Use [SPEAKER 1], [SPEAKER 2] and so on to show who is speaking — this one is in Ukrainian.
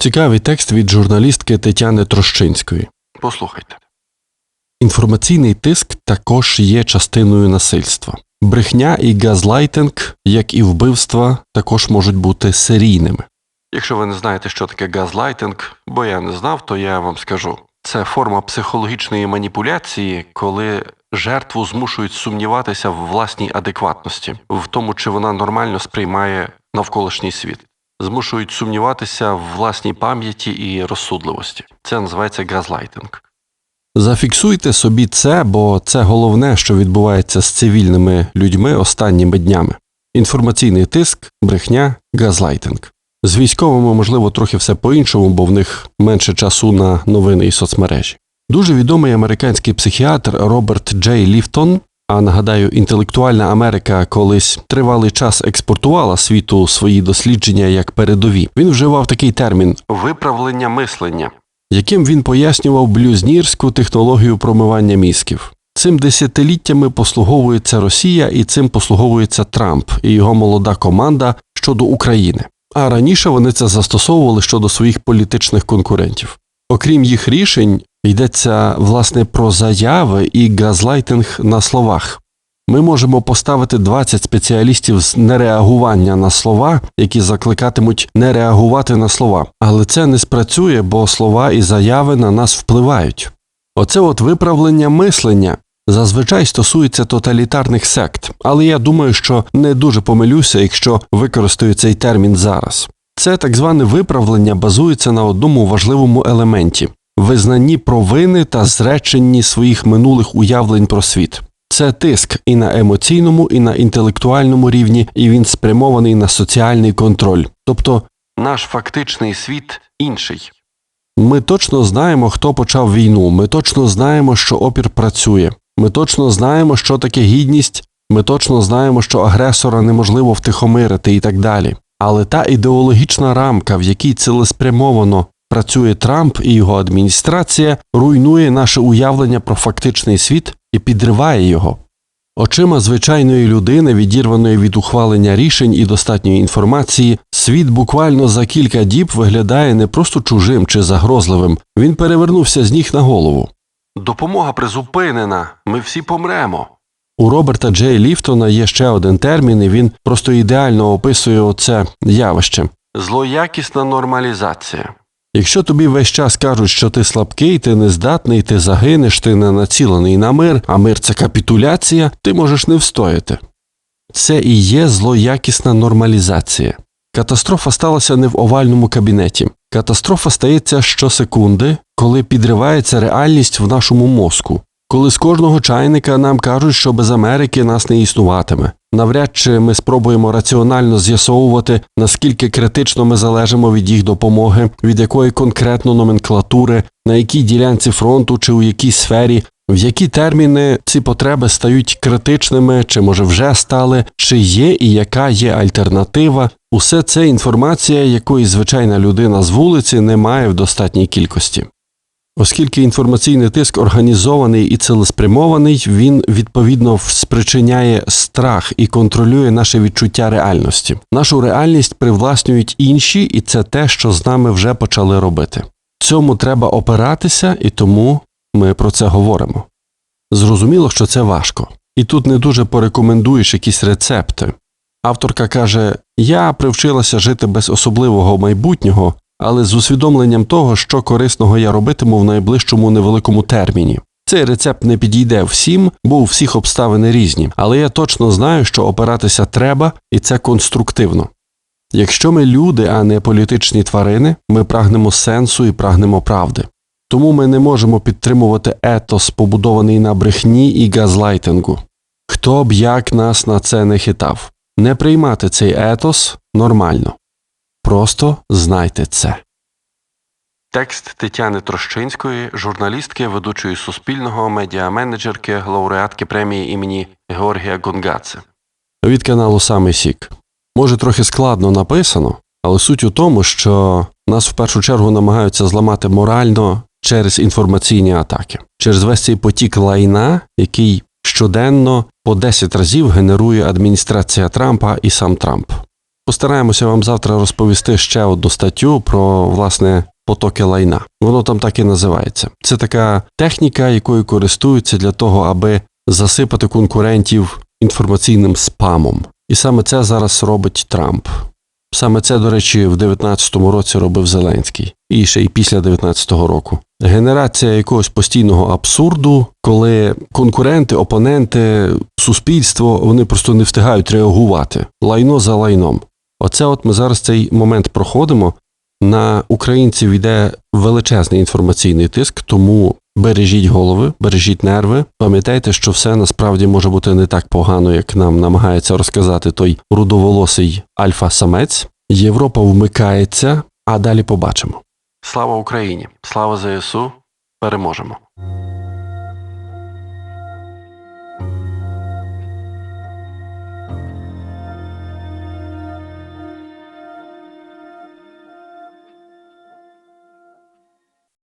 [SPEAKER 1] Цікавий текст від журналістки Тетяни Трощинської. Послухайте. Інформаційний тиск також є частиною насильства. Брехня і газлайтинг, як і вбивства, також можуть бути серійними. Якщо ви не знаєте, що таке газлайтинг, бо я не знав, то я вам скажу. Це форма психологічної маніпуляції, коли жертву змушують сумніватися в власній адекватності, в тому, чи вона нормально сприймає навколишній світ. Змушують сумніватися в власній пам'яті і розсудливості. Це називається газлайтинг. Зафіксуйте собі це, бо це головне, що відбувається з цивільними людьми останніми днями: інформаційний тиск, брехня, газлайтинг. З військовими, можливо, трохи все по-іншому, бо в них менше часу на новини і соцмережі. Дуже відомий американський психіатр Роберт Джей Ліфтон. А нагадаю, інтелектуальна Америка колись тривалий час експортувала світу свої дослідження як передові. Він вживав такий термін виправлення мислення, яким він пояснював блюзнірську технологію промивання мізків. Цим десятиліттями послуговується Росія і цим послуговується Трамп і його молода команда щодо України. А раніше вони це застосовували щодо своїх політичних конкурентів. Окрім їх рішень, йдеться власне про заяви і газлайтинг на словах. Ми можемо поставити 20 спеціалістів з нереагування на слова, які закликатимуть не реагувати на слова, але це не спрацює, бо слова і заяви на нас впливають. Оце от виправлення мислення зазвичай стосується тоталітарних сект, але я думаю, що не дуже помилюся, якщо використаю цей термін зараз. Це так зване виправлення базується на одному важливому елементі визнанні провини та зреченні своїх минулих уявлень про світ. Це тиск і на емоційному, і на інтелектуальному рівні, і він спрямований на соціальний контроль. Тобто наш фактичний світ інший. Ми точно знаємо, хто почав війну. Ми точно знаємо, що опір працює. Ми точно знаємо, що таке гідність. Ми точно знаємо, що агресора неможливо втихомирити і так далі. Але та ідеологічна рамка, в якій цілеспрямовано працює Трамп і його адміністрація, руйнує наше уявлення про фактичний світ і підриває його. Очима звичайної людини, відірваної від ухвалення рішень і достатньої інформації, світ буквально за кілька діб виглядає не просто чужим чи загрозливим, він перевернувся з ніг на голову. Допомога призупинена, ми всі помремо. У Роберта Джей Ліфтона є ще один термін, і він просто ідеально описує оце явище злоякісна нормалізація. Якщо тобі весь час кажуть, що ти слабкий, ти нездатний, ти загинеш, ти не націлений на мир, а мир це капітуляція, ти можеш не встояти. Це і є злоякісна нормалізація. Катастрофа сталася не в овальному кабінеті. Катастрофа стається щосекунди, коли підривається реальність в нашому мозку, коли з кожного чайника нам кажуть, що без Америки нас не існуватиме. Навряд чи ми спробуємо раціонально з'ясовувати, наскільки критично ми залежимо від їх допомоги, від якої конкретно номенклатури, на якій ділянці фронту чи у якій сфері, в які терміни ці потреби стають критичними, чи може вже стали, чи є і яка є альтернатива. Усе це інформація, якої звичайна людина з вулиці не має в достатній кількості. Оскільки інформаційний тиск організований і цілеспрямований, він відповідно спричиняє страх і контролює наше відчуття реальності. Нашу реальність привласнюють інші, і це те, що з нами вже почали робити. Цьому треба опиратися, і тому ми про це говоримо. Зрозуміло, що це важко, і тут не дуже порекомендуєш якісь рецепти. Авторка каже: Я привчилася жити без особливого майбутнього, але з усвідомленням того, що корисного я робитиму в найближчому невеликому терміні. Цей рецепт не підійде всім, бо у всіх обставини різні, але я точно знаю, що опиратися треба, і це конструктивно. Якщо ми люди, а не політичні тварини, ми прагнемо сенсу і прагнемо правди. Тому ми не можемо підтримувати етос, побудований на брехні і газлайтингу. Хто б як нас на це не хитав, не приймати цей етос нормально. Просто знайте це. Текст Тетяни Трощинської, журналістки, ведучої Суспільного, медіаменеджерки, лауреатки премії імені Георгія Гонгадзе. Від каналу Самий Сік. Може, трохи складно написано, але суть у тому, що нас в першу чергу намагаються зламати морально через інформаційні атаки, через весь цей потік лайна, який щоденно по 10 разів генерує адміністрація Трампа і сам Трамп. Постараємося вам завтра розповісти ще одну статтю про власне потоки лайна. Воно там так і називається. Це така техніка, якою користуються для того, аби засипати конкурентів інформаційним спамом. І саме це зараз робить Трамп. Саме це, до речі, в 19-му році робив Зеленський, і ще й після 19-го року. Генерація якогось постійного абсурду, коли конкуренти, опоненти, суспільство вони просто не встигають реагувати лайно за лайном. Оце от ми зараз цей момент проходимо. На українців йде величезний інформаційний тиск, тому бережіть голови, бережіть нерви. Пам'ятайте, що все насправді може бути не так погано, як нам намагається розказати той рудоволосий альфа-самець. Європа вмикається, а далі побачимо. Слава Україні! Слава ЗСУ! Переможемо!